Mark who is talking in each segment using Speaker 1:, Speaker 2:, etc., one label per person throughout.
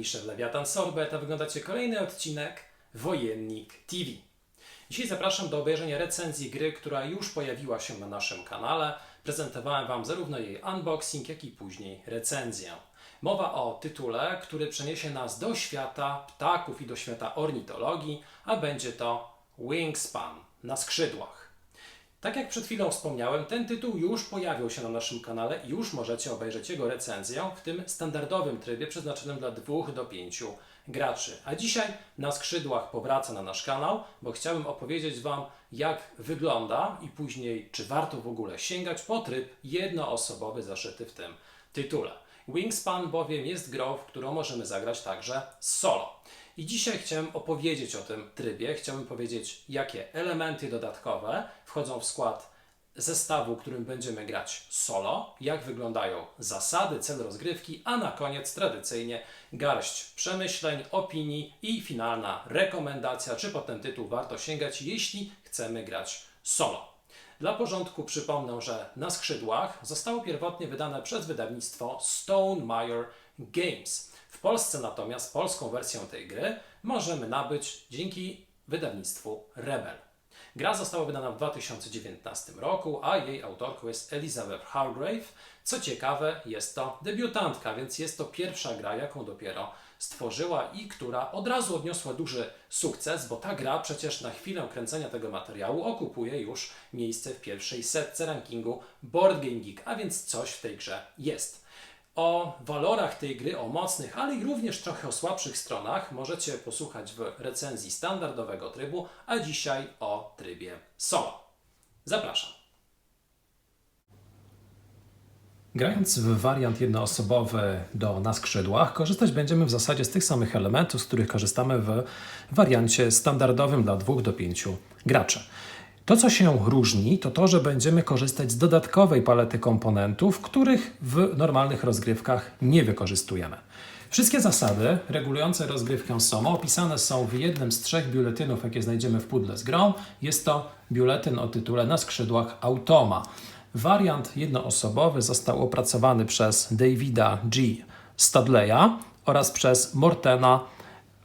Speaker 1: Michel Lewiatan Sorbet, a wyglądacie kolejny odcinek Wojennik TV. Dzisiaj zapraszam do obejrzenia recenzji gry, która już pojawiła się na naszym kanale. Prezentowałem Wam zarówno jej unboxing, jak i później recenzję. Mowa o tytule, który przeniesie nas do świata ptaków i do świata ornitologii, a będzie to Wingspan na skrzydłach. Tak jak przed chwilą wspomniałem, ten tytuł już pojawił się na naszym kanale i już możecie obejrzeć jego recenzję w tym standardowym trybie przeznaczonym dla 2 do 5 graczy. A dzisiaj na skrzydłach powraca na nasz kanał, bo chciałbym opowiedzieć Wam, jak wygląda i później, czy warto w ogóle sięgać po tryb jednoosobowy zaszyty w tym tytule. Wingspan bowiem jest grą, w którą możemy zagrać także solo. I dzisiaj chciałem opowiedzieć o tym trybie. Chciałbym powiedzieć, jakie elementy dodatkowe wchodzą w skład zestawu, którym będziemy grać solo, jak wyglądają zasady, cel rozgrywki, a na koniec tradycyjnie garść przemyśleń, opinii i finalna rekomendacja, czy po ten tytuł warto sięgać, jeśli chcemy grać solo. Dla porządku przypomnę, że na skrzydłach zostało pierwotnie wydane przez wydawnictwo Stone Meyer Games. W Polsce natomiast polską wersję tej gry możemy nabyć dzięki wydawnictwu Rebel. Gra została wydana w 2019 roku, a jej autorką jest Elizabeth Hargrave. Co ciekawe, jest to debiutantka, więc jest to pierwsza gra, jaką dopiero stworzyła i która od razu odniosła duży sukces, bo ta gra przecież na chwilę kręcenia tego materiału okupuje już miejsce w pierwszej setce rankingu Board Game Geek, a więc coś w tej grze jest. O walorach tej gry, o mocnych, ale i również trochę o słabszych stronach możecie posłuchać w recenzji standardowego trybu, a dzisiaj o trybie solo. Zapraszam. Grając w wariant jednoosobowy do na skrzydłach, korzystać będziemy w zasadzie z tych samych elementów, z których korzystamy w wariancie standardowym dla 2 do 5 graczy. To, co się różni, to to, że będziemy korzystać z dodatkowej palety komponentów, których w normalnych rozgrywkach nie wykorzystujemy. Wszystkie zasady regulujące rozgrywkę są opisane są w jednym z trzech biuletynów, jakie znajdziemy w pudle z grą. Jest to biuletyn o tytule Na skrzydłach Automa. Wariant jednoosobowy został opracowany przez Davida G. Studleya oraz przez Mortena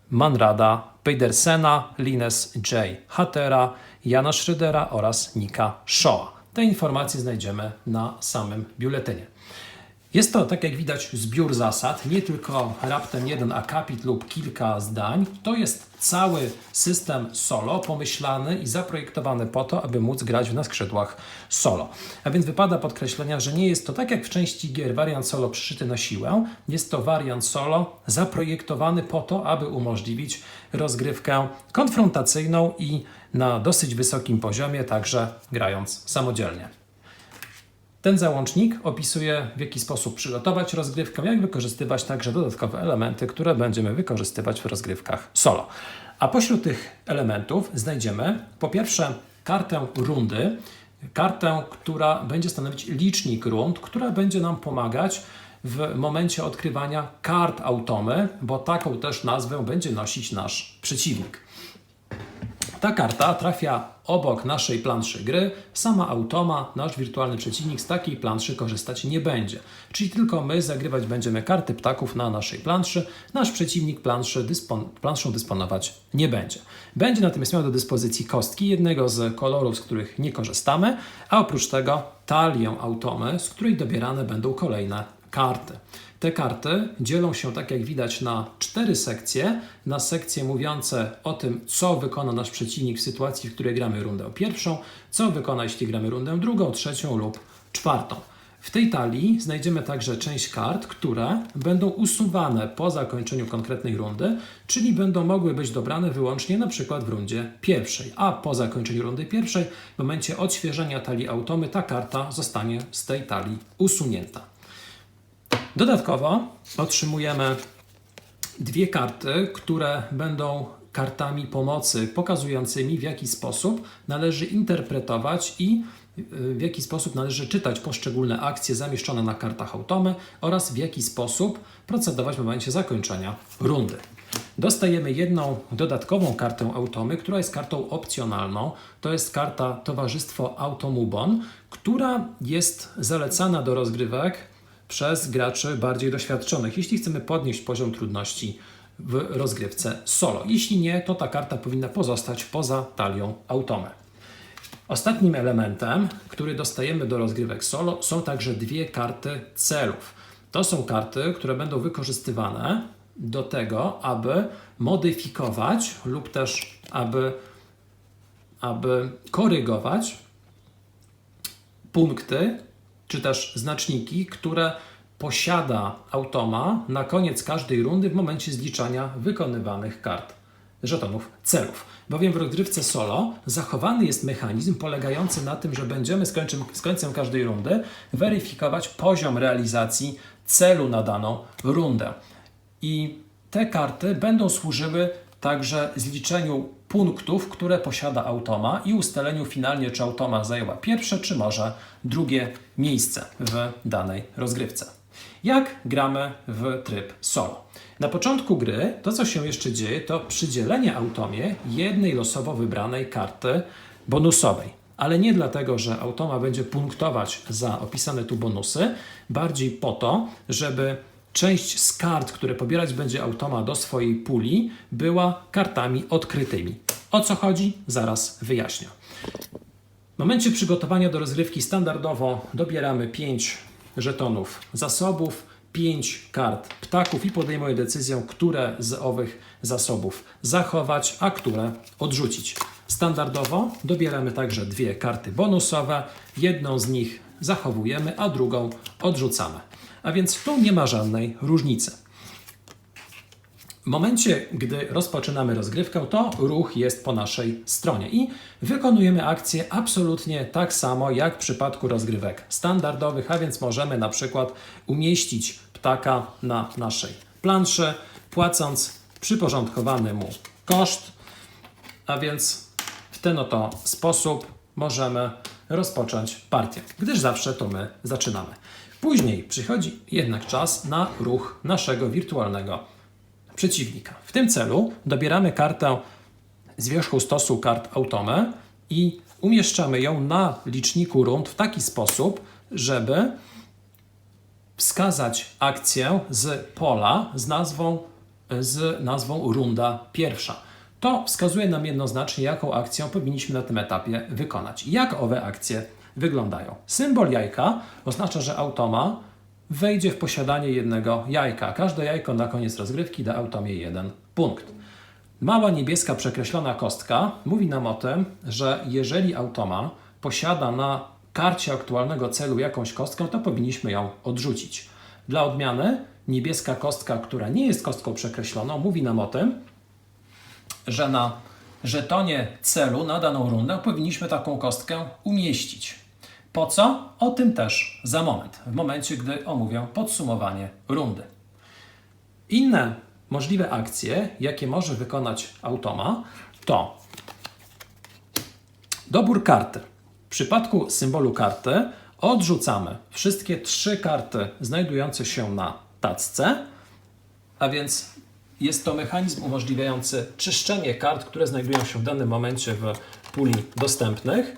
Speaker 1: Manrada, Pedersena, Lines J. Hattera, Jana Schrödera oraz Nika Shaw. Te informacje znajdziemy na samym biuletynie. Jest to, tak jak widać, zbiór zasad, nie tylko raptem jeden akapit lub kilka zdań. To jest cały system solo pomyślany i zaprojektowany po to, aby móc grać na skrzydłach solo. A więc wypada podkreślenia, że nie jest to tak jak w części gier wariant solo przyszyty na siłę. Jest to wariant solo zaprojektowany po to, aby umożliwić rozgrywkę konfrontacyjną i na dosyć wysokim poziomie, także grając samodzielnie. Ten załącznik opisuje, w jaki sposób przygotować rozgrywkę, jak wykorzystywać także dodatkowe elementy, które będziemy wykorzystywać w rozgrywkach solo. A pośród tych elementów znajdziemy po pierwsze kartę rundy, kartę, która będzie stanowić licznik rund, która będzie nam pomagać w momencie odkrywania kart automy, bo taką też nazwę będzie nosić nasz przeciwnik. Ta karta trafia obok naszej planszy gry. Sama automa, nasz wirtualny przeciwnik, z takiej planszy korzystać nie będzie. Czyli tylko my zagrywać będziemy karty ptaków na naszej planszy. Nasz przeciwnik planszy dyspon planszą dysponować nie będzie. Będzie natomiast miał do dyspozycji kostki jednego z kolorów, z których nie korzystamy, a oprócz tego talię automy, z której dobierane będą kolejne karty. Te karty dzielą się, tak jak widać, na cztery sekcje. Na sekcje mówiące o tym, co wykona nasz przeciwnik w sytuacji, w której gramy rundę pierwszą, co wykona, jeśli gramy rundę drugą, trzecią lub czwartą. W tej talii znajdziemy także część kart, które będą usuwane po zakończeniu konkretnej rundy, czyli będą mogły być dobrane wyłącznie na przykład w rundzie pierwszej, a po zakończeniu rundy pierwszej, w momencie odświeżenia talii automy, ta karta zostanie z tej talii usunięta. Dodatkowo otrzymujemy dwie karty, które będą kartami pomocy pokazującymi, w jaki sposób należy interpretować i w jaki sposób należy czytać poszczególne akcje zamieszczone na kartach automy oraz w jaki sposób procedować w momencie zakończenia rundy. Dostajemy jedną dodatkową kartę automy, która jest kartą opcjonalną. To jest karta Towarzystwo Automubon, która jest zalecana do rozgrywek przez graczy bardziej doświadczonych, jeśli chcemy podnieść poziom trudności w rozgrywce solo. Jeśli nie, to ta karta powinna pozostać poza talią automę. Ostatnim elementem, który dostajemy do rozgrywek solo, są także dwie karty celów. To są karty, które będą wykorzystywane do tego, aby modyfikować lub też aby, aby korygować punkty czy też znaczniki, które posiada automa na koniec każdej rundy w momencie zliczania wykonywanych kart żetonów celów. Bowiem w rozgrywce solo zachowany jest mechanizm polegający na tym, że będziemy z końcem, z końcem każdej rundy weryfikować poziom realizacji celu na daną rundę. I te karty będą służyły także zliczeniu punktów, które posiada automa i ustaleniu finalnie, czy automa zajęła pierwsze, czy może drugie miejsce w danej rozgrywce. Jak gramy w tryb solo? Na początku gry to, co się jeszcze dzieje, to przydzielenie automie jednej losowo wybranej karty bonusowej. Ale nie dlatego, że automa będzie punktować za opisane tu bonusy, bardziej po to, żeby część z kart, które pobierać będzie automa do swojej puli, była kartami odkrytymi. O co chodzi? Zaraz wyjaśnię. W momencie przygotowania do rozgrywki standardowo dobieramy 5 żetonów zasobów, 5 kart ptaków i podejmuję decyzję, które z owych zasobów zachować, a które odrzucić. Standardowo dobieramy także dwie karty bonusowe. Jedną z nich zachowujemy, a drugą odrzucamy. A więc tu nie ma żadnej różnicy. W momencie, gdy rozpoczynamy rozgrywkę, to ruch jest po naszej stronie i wykonujemy akcję absolutnie tak samo jak w przypadku rozgrywek standardowych, a więc możemy na przykład umieścić ptaka na naszej planszy, płacąc przyporządkowany mu koszt, a więc w ten oto sposób możemy rozpocząć partię, gdyż zawsze to my zaczynamy. Później przychodzi jednak czas na ruch naszego wirtualnego przeciwnika. W tym celu dobieramy kartę z wierzchu stosu kart Automę i umieszczamy ją na liczniku rund w taki sposób, żeby wskazać akcję z pola z nazwą, z nazwą runda pierwsza. To wskazuje nam jednoznacznie, jaką akcję powinniśmy na tym etapie wykonać. Jak owe akcje wyglądają? Symbol jajka oznacza, że automa wejdzie w posiadanie jednego jajka. Każde jajko na koniec rozgrywki da automie jeden punkt. Mała niebieska przekreślona kostka mówi nam o tym, że jeżeli automa posiada na karcie aktualnego celu jakąś kostkę, to powinniśmy ją odrzucić. Dla odmiany niebieska kostka, która nie jest kostką przekreśloną, mówi nam o tym, że na żetonie celu na daną rundę powinniśmy taką kostkę umieścić. Po co? O tym też za moment, w momencie, gdy omówię podsumowanie rundy. Inne możliwe akcje, jakie może wykonać automa, to dobór karty. W przypadku symbolu karty odrzucamy wszystkie trzy karty znajdujące się na tacce, a więc jest to mechanizm umożliwiający czyszczenie kart, które znajdują się w danym momencie w puli dostępnych.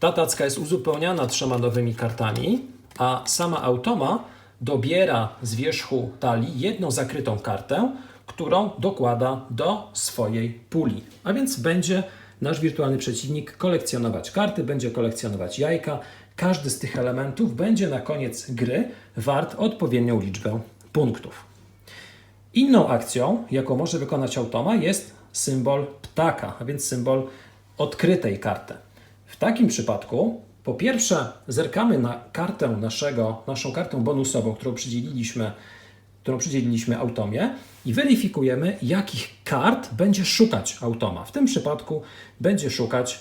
Speaker 1: Ta tacka jest uzupełniana trzema nowymi kartami, a sama automa dobiera z wierzchu talii jedną zakrytą kartę, którą dokłada do swojej puli. A więc będzie nasz wirtualny przeciwnik kolekcjonować karty, będzie kolekcjonować jajka. Każdy z tych elementów będzie na koniec gry wart odpowiednią liczbę punktów. Inną akcją, jaką może wykonać automa, jest symbol ptaka, a więc symbol odkrytej karty. W takim przypadku, po pierwsze, zerkamy na kartę naszego, naszą kartę bonusową, którą przydzieliliśmy, którą przydzieliliśmy automie i weryfikujemy, jakich kart będzie szukać automa. W tym przypadku będzie szukać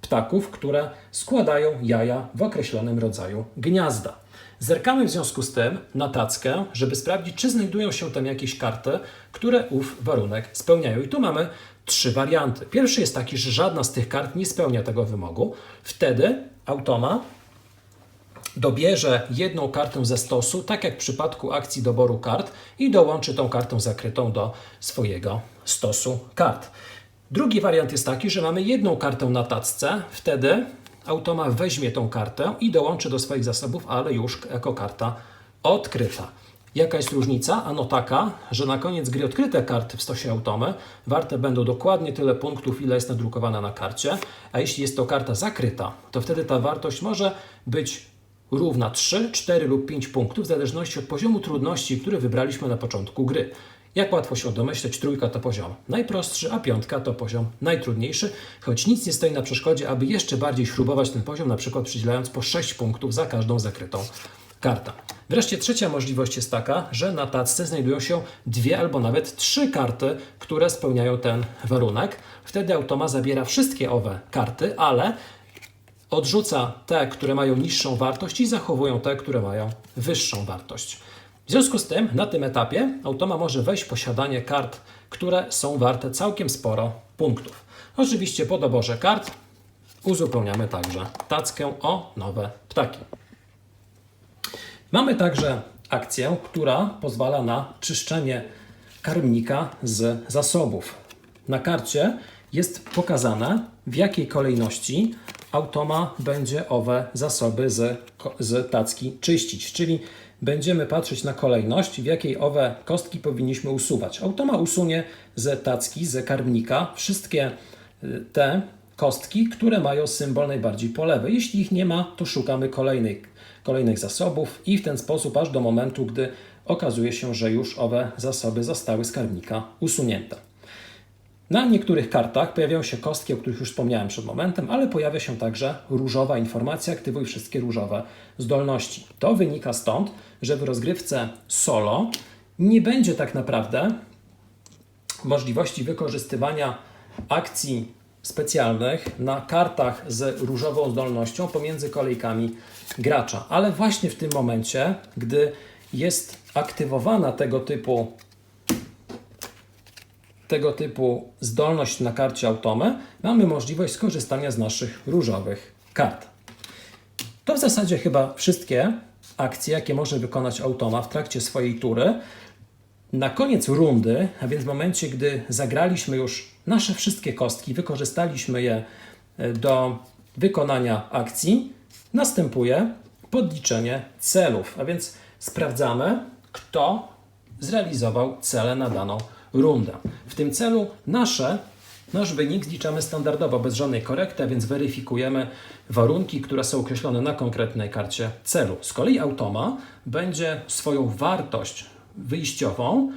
Speaker 1: ptaków, które składają jaja w określonym rodzaju gniazda. Zerkamy w związku z tym na tackę, żeby sprawdzić, czy znajdują się tam jakieś karty, które ów warunek spełniają. I tu mamy trzy warianty. Pierwszy jest taki, że żadna z tych kart nie spełnia tego wymogu. Wtedy automa dobierze jedną kartę ze stosu, tak jak w przypadku akcji doboru kart, i dołączy tą kartę zakrytą do swojego stosu kart. Drugi wariant jest taki, że mamy jedną kartę na tacce, wtedy automa weźmie tą kartę i dołączy do swoich zasobów, ale już jako karta odkryta. Jaka jest różnica? Ano taka, że na koniec gry odkryte karty w stosie automy warte będą dokładnie tyle punktów, ile jest nadrukowana na karcie, a jeśli jest to karta zakryta, to wtedy ta wartość może być równa 3, 4 lub 5 punktów w zależności od poziomu trudności, który wybraliśmy na początku gry. Jak łatwo się domyśleć, trójka to poziom najprostszy, a piątka to poziom najtrudniejszy, choć nic nie stoi na przeszkodzie, aby jeszcze bardziej śrubować ten poziom, na przykład przydzielając po 6 punktów za każdą zakrytą kartę. Wreszcie trzecia możliwość jest taka, że na tacce znajdują się dwie albo nawet trzy karty, które spełniają ten warunek. Wtedy automa zabiera wszystkie owe karty, ale odrzuca te, które mają niższą wartość i zachowują te, które mają wyższą wartość. W związku z tym na tym etapie automa może wejść w posiadanie kart, które są warte całkiem sporo punktów. Oczywiście po doborze kart uzupełniamy także tackę o nowe ptaki. Mamy także akcję, która pozwala na czyszczenie karmnika z zasobów. Na karcie jest pokazane, w jakiej kolejności automa będzie owe zasoby z, z tacki czyścić, czyli będziemy patrzeć na kolejność, w jakiej owe kostki powinniśmy usuwać. Automa usunie z tacki, z karmnika wszystkie y, te kostki, które mają symbol najbardziej po lewej. Jeśli ich nie ma, to szukamy kolejnej, kolejnych zasobów i w ten sposób aż do momentu, gdy okazuje się, że już owe zasoby zostały z karmnika usunięte. Na niektórych kartach pojawiają się kostki, o których już wspomniałem przed momentem, ale pojawia się także różowa informacja, aktywuj wszystkie różowe zdolności. To wynika stąd, że w rozgrywce solo nie będzie tak naprawdę możliwości wykorzystywania akcji specjalnych na kartach z różową zdolnością pomiędzy kolejkami gracza. Ale właśnie w tym momencie, gdy jest aktywowana tego typu tego typu zdolność na karcie automy, mamy możliwość skorzystania z naszych różowych kart. To w zasadzie chyba wszystkie akcje, jakie może wykonać automa w trakcie swojej tury. Na koniec rundy, a więc w momencie, gdy zagraliśmy już nasze wszystkie kostki, wykorzystaliśmy je e, do wykonania akcji, następuje podliczenie celów, a więc sprawdzamy, kto zrealizował cele na daną rundę. W tym celu nasze, nasz wynik zliczamy standardowo, bez żadnej korekty, a więc weryfikujemy warunki, które są określone na konkretnej karcie celu. Z kolei automa będzie swoją wartość wyjściową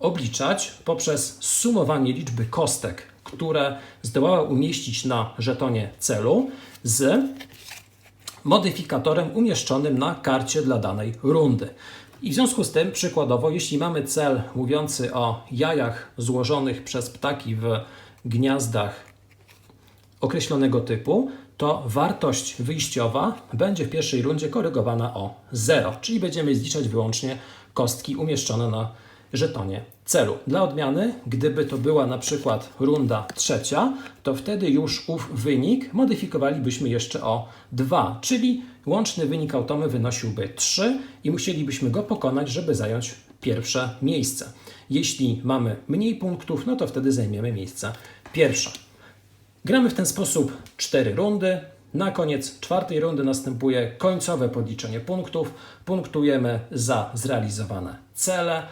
Speaker 1: obliczać poprzez sumowanie liczby kostek, które zdołała umieścić na żetonie celu z modyfikatorem umieszczonym na karcie dla danej rundy. I w związku z tym, przykładowo, jeśli mamy cel mówiący o jajach złożonych przez ptaki w gniazdach określonego typu, to wartość wyjściowa będzie w pierwszej rundzie korygowana o 0, czyli będziemy zliczać wyłącznie kostki umieszczone na żetonie celu. Dla odmiany, gdyby to była na przykład runda trzecia, to wtedy już ów wynik modyfikowalibyśmy jeszcze o 2, czyli łączny wynik automy wynosiłby 3 i musielibyśmy go pokonać, żeby zająć pierwsze miejsce. Jeśli mamy mniej punktów, no to wtedy zajmiemy miejsce pierwsze. Gramy w ten sposób 4 rundy. Na koniec czwartej rundy następuje końcowe podliczenie punktów. Punktujemy za zrealizowane cele.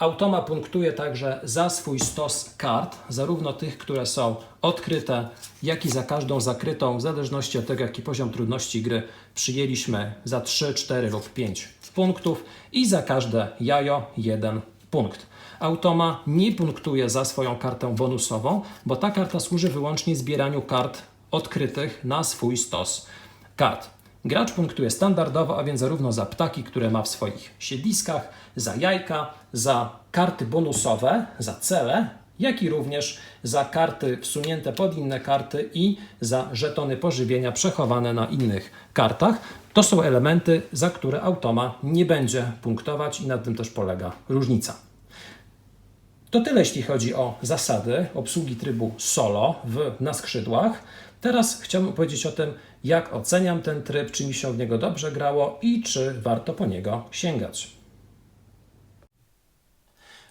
Speaker 1: Automa punktuje także za swój stos kart, zarówno tych, które są odkryte, jak i za każdą zakrytą, w zależności od tego, jaki poziom trudności gry przyjęliśmy, za 3, 4 lub 5 punktów i za każde jajo 1 punkt. Automa nie punktuje za swoją kartę bonusową, bo ta karta służy wyłącznie zbieraniu kart odkrytych na swój stos kart. Gracz punktuje standardowo, a więc zarówno za ptaki, które ma w swoich siedliskach, za jajka, za karty bonusowe, za cele, jak i również za karty wsunięte pod inne karty i za żetony pożywienia przechowane na innych kartach. To są elementy, za które automa nie będzie punktować i na tym też polega różnica. To tyle, jeśli chodzi o zasady obsługi trybu solo w, na skrzydłach. Teraz chciałbym powiedzieć o tym, jak oceniam ten tryb, czy mi się w niego dobrze grało i czy warto po niego sięgać.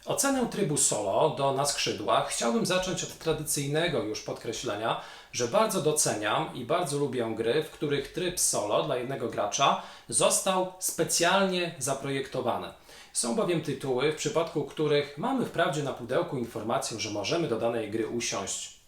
Speaker 1: Ocenę trybu solo do na skrzydłach chciałbym zacząć od tradycyjnego już podkreślenia, że bardzo doceniam i bardzo lubię gry, w których tryb solo dla jednego gracza został specjalnie zaprojektowany. Są bowiem tytuły, w przypadku których mamy wprawdzie na pudełku informację, że możemy do danej gry usiąść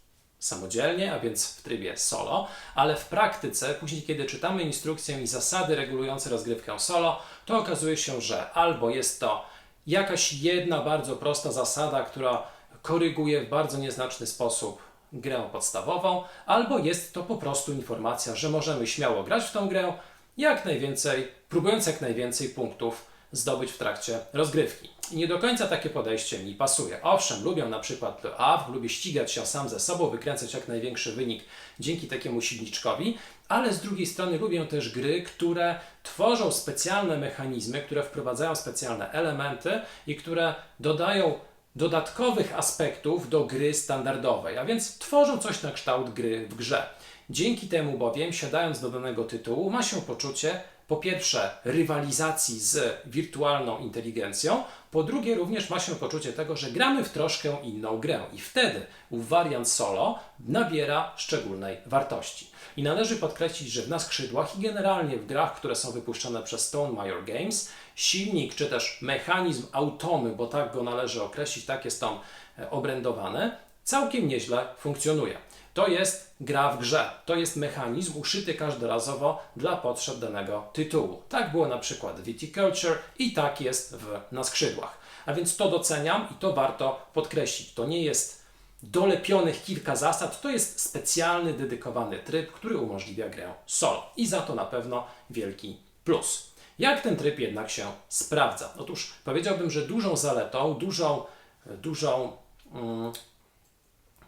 Speaker 1: samodzielnie, a więc w trybie solo, ale w praktyce, później kiedy czytamy instrukcję i zasady regulujące rozgrywkę solo, to okazuje się, że albo jest to jakaś jedna bardzo prosta zasada, która koryguje w bardzo nieznaczny sposób grę podstawową, albo jest to po prostu informacja, że możemy śmiało grać w tą grę, jak najwięcej, próbując jak najwięcej punktów zdobyć w trakcie rozgrywki. Nie do końca takie podejście mi pasuje. Owszem, lubię na przykład Havre, lubię ścigać się sam ze sobą, wykręcać jak największy wynik dzięki takiemu silniczkowi, ale z drugiej strony lubię też gry, które tworzą specjalne mechanizmy, które wprowadzają specjalne elementy i które dodają dodatkowych aspektów do gry standardowej, a więc tworzą coś na kształt gry w grze. Dzięki temu bowiem, siadając do danego tytułu, ma się poczucie po pierwsze rywalizacji z wirtualną inteligencją, po drugie również ma się poczucie tego, że gramy w troszkę inną grę i wtedy ów wariant solo nabiera szczególnej wartości. I należy podkreślić, że w na skrzydłach i generalnie w grach, które są wypuszczane przez Stone Major Games, silnik czy też mechanizm automy, bo tak go należy określić, tak jest on e, obrędowany, całkiem nieźle funkcjonuje. To jest gra w grze, to jest mechanizm uszyty każdorazowo dla potrzeb danego tytułu. Tak było na przykład w Viticulture i tak jest w Na skrzydłach. A więc to doceniam i to warto podkreślić. To nie jest dolepionych kilka zasad, to jest specjalny, dedykowany tryb, który umożliwia grę solo. I za to na pewno wielki plus. Jak ten tryb jednak się sprawdza? Otóż powiedziałbym, że dużą zaletą, dużą, dużą mm,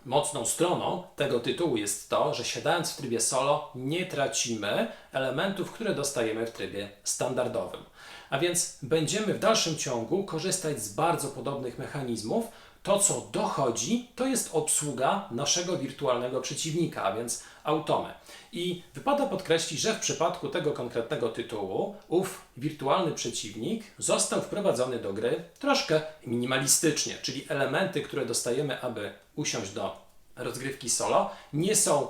Speaker 1: mocną stroną tego tytułu jest to, że siadając w trybie solo nie tracimy elementów, które dostajemy w trybie standardowym. A więc będziemy w dalszym ciągu korzystać z bardzo podobnych mechanizmów. To, co dochodzi, to jest obsługa naszego wirtualnego przeciwnika, a więc automy. I wypada podkreślić, że w przypadku tego konkretnego tytułu, ów wirtualny przeciwnik został wprowadzony do gry troszkę minimalistycznie, czyli elementy, które dostajemy, aby usiąść do rozgrywki solo, nie są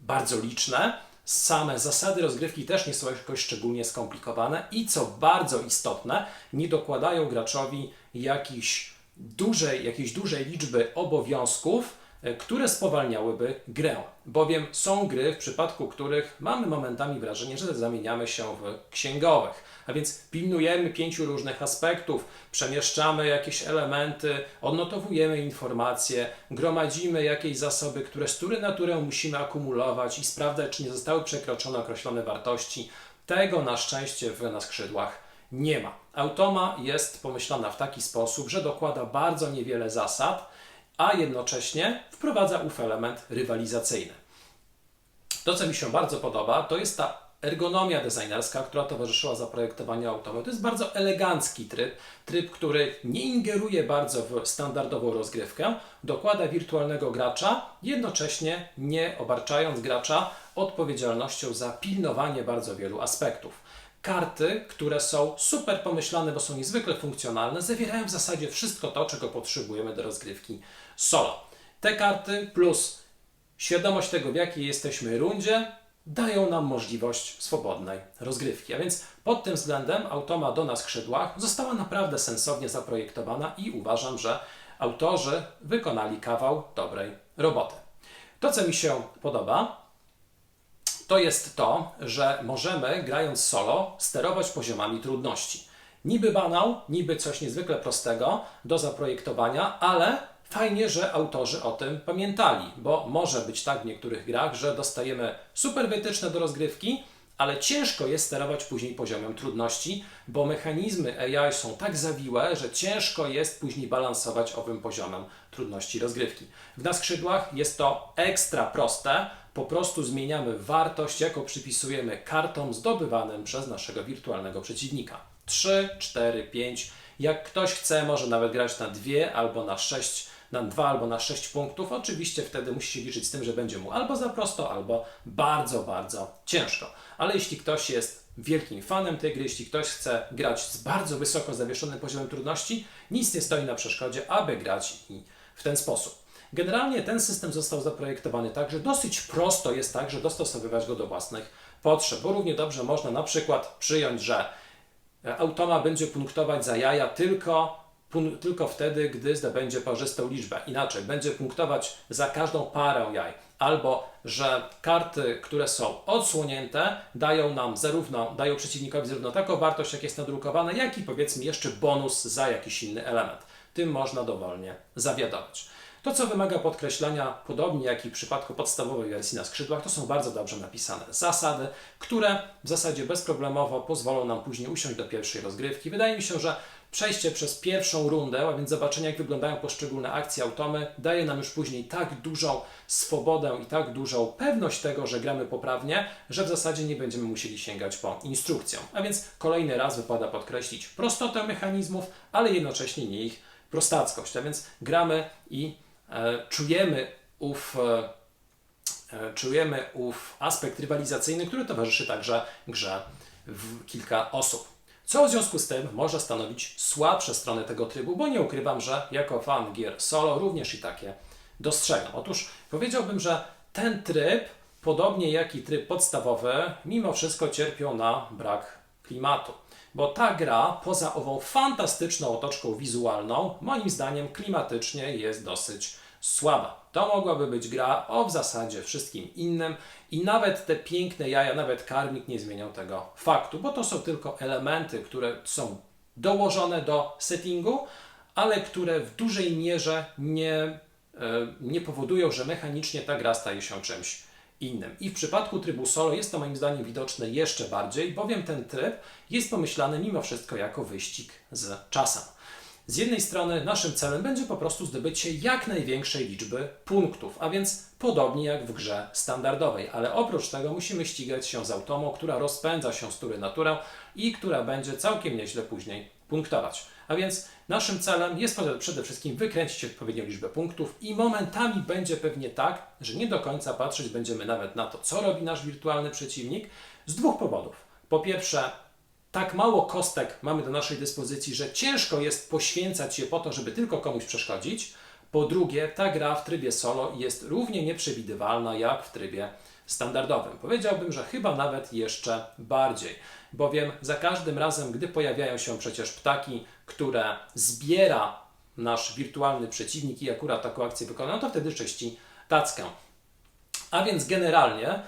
Speaker 1: bardzo liczne. Same zasady rozgrywki też nie są jakoś szczególnie skomplikowane i co bardzo istotne, nie dokładają graczowi jakiejś dużej, jakiejś dużej liczby obowiązków, E, które spowalniałyby grę. Bowiem są gry, w przypadku których mamy momentami wrażenie, że zamieniamy się w księgowych. A więc pilnujemy pięciu różnych aspektów, przemieszczamy jakieś elementy, odnotowujemy informacje, gromadzimy jakieś zasoby, które z tury na turę musimy akumulować i sprawdzać, czy nie zostały przekroczone określone wartości. Tego na szczęście w na skrzydłach nie ma. Automa jest pomyślana w taki sposób, że dokłada bardzo niewiele zasad, a jednocześnie wprowadza ów element rywalizacyjny. To, co mi się bardzo podoba, to jest ta ergonomia designerska, która towarzyszyła zaprojektowaniu automy. To jest bardzo elegancki tryb, tryb, który nie ingeruje bardzo w standardową rozgrywkę, dokłada wirtualnego gracza, jednocześnie nie obarczając gracza odpowiedzialnością za pilnowanie bardzo wielu aspektów karty, które są super pomyślane, bo są niezwykle funkcjonalne, zawierają w zasadzie wszystko to, czego potrzebujemy do rozgrywki solo. Te karty plus świadomość tego, w jakiej jesteśmy rundzie, dają nam możliwość swobodnej rozgrywki. A więc pod tym względem automa do na skrzydłach została naprawdę sensownie zaprojektowana i uważam, że autorzy wykonali kawał dobrej roboty. To, co mi się podoba, to jest to, że możemy, grając solo, sterować poziomami trudności. Niby banał, niby coś niezwykle prostego do zaprojektowania, ale fajnie, że autorzy o tym pamiętali, bo może być tak w niektórych grach, że dostajemy super wytyczne do rozgrywki, ale ciężko jest sterować później poziomem trudności, bo mechanizmy AI są tak zawiłe, że ciężko jest później balansować owym poziomem trudności rozgrywki. W na skrzydłach jest to ekstra proste, po prostu zmieniamy wartość, jaką przypisujemy kartom zdobywanym przez naszego wirtualnego przeciwnika. 3, 4, 5. Jak ktoś chce, może nawet grać na 2 albo na 6 na 2 albo na 6 punktów, oczywiście wtedy musi się liczyć z tym, że będzie mu albo za prosto, albo bardzo, bardzo ciężko. Ale jeśli ktoś jest wielkim fanem tej gry, jeśli ktoś chce grać z bardzo wysoko zawieszonym poziomem trudności, nic nie stoi na przeszkodzie, aby grać i w ten sposób. Generalnie ten system został zaprojektowany tak, że dosyć prosto jest tak, że dostosowywać go do własnych potrzeb, bo równie dobrze można na przykład przyjąć, że automa będzie punktować za jaja tylko, tylko wtedy, gdy zdobędzie parzystą liczbę. Inaczej, będzie punktować za każdą parę jaj. Albo, że karty, które są odsłonięte, dają nam zarówno, dają przeciwnikowi zarówno taką wartość, jak jest nadrukowane, jak i powiedzmy jeszcze bonus za jakiś inny element. Tym można dowolnie zawiadować. To, co wymaga podkreślenia, podobnie jak i w przypadku podstawowej wersji na skrzydłach, to są bardzo dobrze napisane zasady, które w zasadzie bezproblemowo pozwolą nam później usiąść do pierwszej rozgrywki. Wydaje mi się, że przejście przez pierwszą rundę, a więc zobaczenie, jak wyglądają poszczególne akcje automy, daje nam już później tak dużą swobodę i tak dużą pewność tego, że gramy poprawnie, że w zasadzie nie będziemy musieli sięgać po instrukcję. A więc kolejny raz wypada podkreślić prostotę mechanizmów, ale jednocześnie nie ich prostackość. A więc gramy i e, czujemy ów, e, e, czujemy ów aspekt rywalizacyjny, który towarzyszy także grze w kilka osób. Co w związku z tym może stanowić słabsze strony tego trybu, bo nie ukrywam, że jako fan gier solo również i takie dostrzegam. Otóż powiedziałbym, że ten tryb, podobnie jak i tryb podstawowy, mimo wszystko cierpią na brak klimatu. Bo ta gra, poza ową fantastyczną otoczką wizualną, moim zdaniem klimatycznie jest dosyć słaba. To mogłaby być gra o w zasadzie wszystkim innym i nawet te piękne jaja, nawet karmik nie zmienią tego faktu, bo to są tylko elementy, które są dołożone do settingu, ale które w dużej mierze nie, e, nie powodują, że mechanicznie ta gra staje się czymś innym. I w przypadku trybu solo jest to moim zdaniem widoczne jeszcze bardziej, bowiem ten tryb jest pomyślany mimo wszystko jako wyścig z czasem. Z jednej strony naszym celem będzie po prostu zdobycie jak największej liczby punktów, a więc podobnie jak w grze standardowej, ale oprócz tego musimy ścigać się z automą, która rozpędza się z tury na i która będzie całkiem nieźle później punktować. A więc naszym celem jest przede wszystkim wykręcić odpowiednią liczbę punktów i momentami będzie pewnie tak, że nie do końca patrzeć będziemy nawet na to, co robi nasz wirtualny przeciwnik z dwóch powodów. Po pierwsze, tak mało kostek mamy do naszej dyspozycji, że ciężko jest poświęcać je po to, żeby tylko komuś przeszkodzić. Po drugie, ta gra w trybie solo jest równie nieprzewidywalna jak w trybie standardowym. Powiedziałbym, że chyba nawet jeszcze bardziej, bowiem za każdym razem, gdy pojawiają się przecież ptaki, które zbiera nasz wirtualny przeciwnik i akurat taką akcję wykonają, to wtedy czyści tackę. A więc generalnie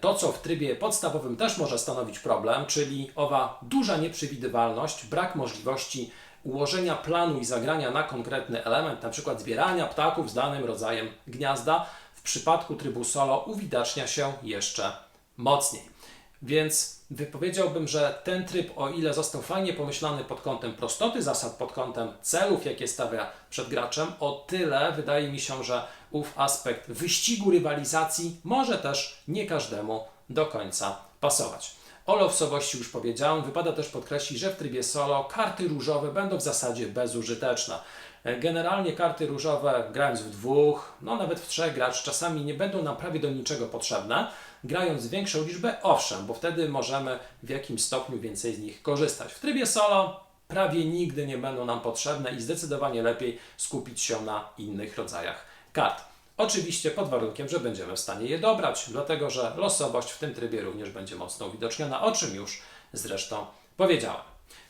Speaker 1: to, co w trybie podstawowym też może stanowić problem, czyli owa duża nieprzewidywalność, brak możliwości ułożenia planu i zagrania na konkretny element, na przykład zbierania ptaków z danym rodzajem gniazda, w przypadku trybu solo uwidacznia się jeszcze mocniej. Więc wypowiedziałbym, że ten tryb, o ile został fajnie pomyślany pod kątem prostoty zasad, pod kątem celów, jakie stawia przed graczem, o tyle wydaje mi się, że ów aspekt wyścigu, rywalizacji może też nie każdemu do końca pasować. O losowości już powiedziałem, wypada też podkreślić, że w trybie solo karty różowe będą w zasadzie bezużyteczne. Generalnie karty różowe, grając w dwóch, no nawet w trzech gracz, czasami nie będą nam prawie do niczego potrzebne. Grając większą liczbę, owszem, bo wtedy możemy w jakimś stopniu więcej z nich korzystać. W trybie solo prawie nigdy nie będą nam potrzebne i zdecydowanie lepiej skupić się na innych rodzajach kart. Oczywiście pod warunkiem, że będziemy w stanie je dobrać, dlatego że losowość w tym trybie również będzie mocno uwidoczniona, o czym już zresztą powiedziałem.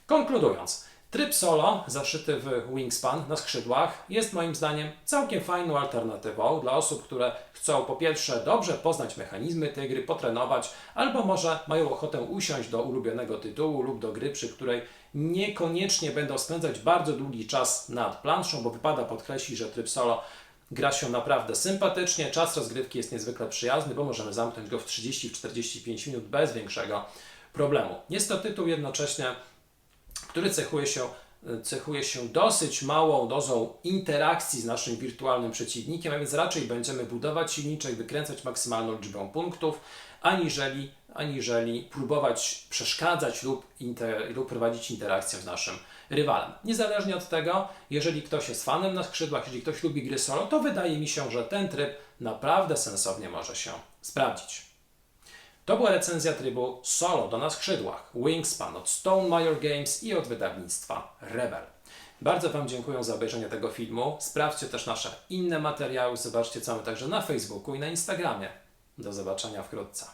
Speaker 1: Konkludując, tryb solo zaszyty w Wingspan na skrzydłach jest moim zdaniem całkiem fajną alternatywą dla osób, które chcą po pierwsze dobrze poznać mechanizmy tej gry, potrenować, albo może mają ochotę usiąść do ulubionego tytułu lub do gry, przy której niekoniecznie będą spędzać bardzo długi czas nad planszą, bo wypada podkreślić, że tryb solo Gra się naprawdę sympatycznie, czas rozgrywki jest niezwykle przyjazny, bo możemy zamknąć go w 30-45 minut bez większego problemu. Jest to tytuł jednocześnie, który cechuje się, cechuje się dosyć małą dozą interakcji z naszym wirtualnym przeciwnikiem, a więc raczej będziemy budować silniczek, wykręcać maksymalną liczbę punktów, aniżeli aniżeli próbować przeszkadzać lub, inter, lub prowadzić interakcję z naszym rywalem. Niezależnie od tego, jeżeli ktoś jest fanem na skrzydłach, jeżeli ktoś lubi gry solo, to wydaje mi się, że ten tryb naprawdę sensownie może się sprawdzić. To była recenzja trybu solo do na skrzydłach Wingspan od Stone Major Games i od wydawnictwa Rebel. Bardzo Wam dziękuję za obejrzenie tego filmu. Sprawdźcie też nasze inne materiały, zobaczcie co także na Facebooku i na Instagramie. Do zobaczenia wkrótce.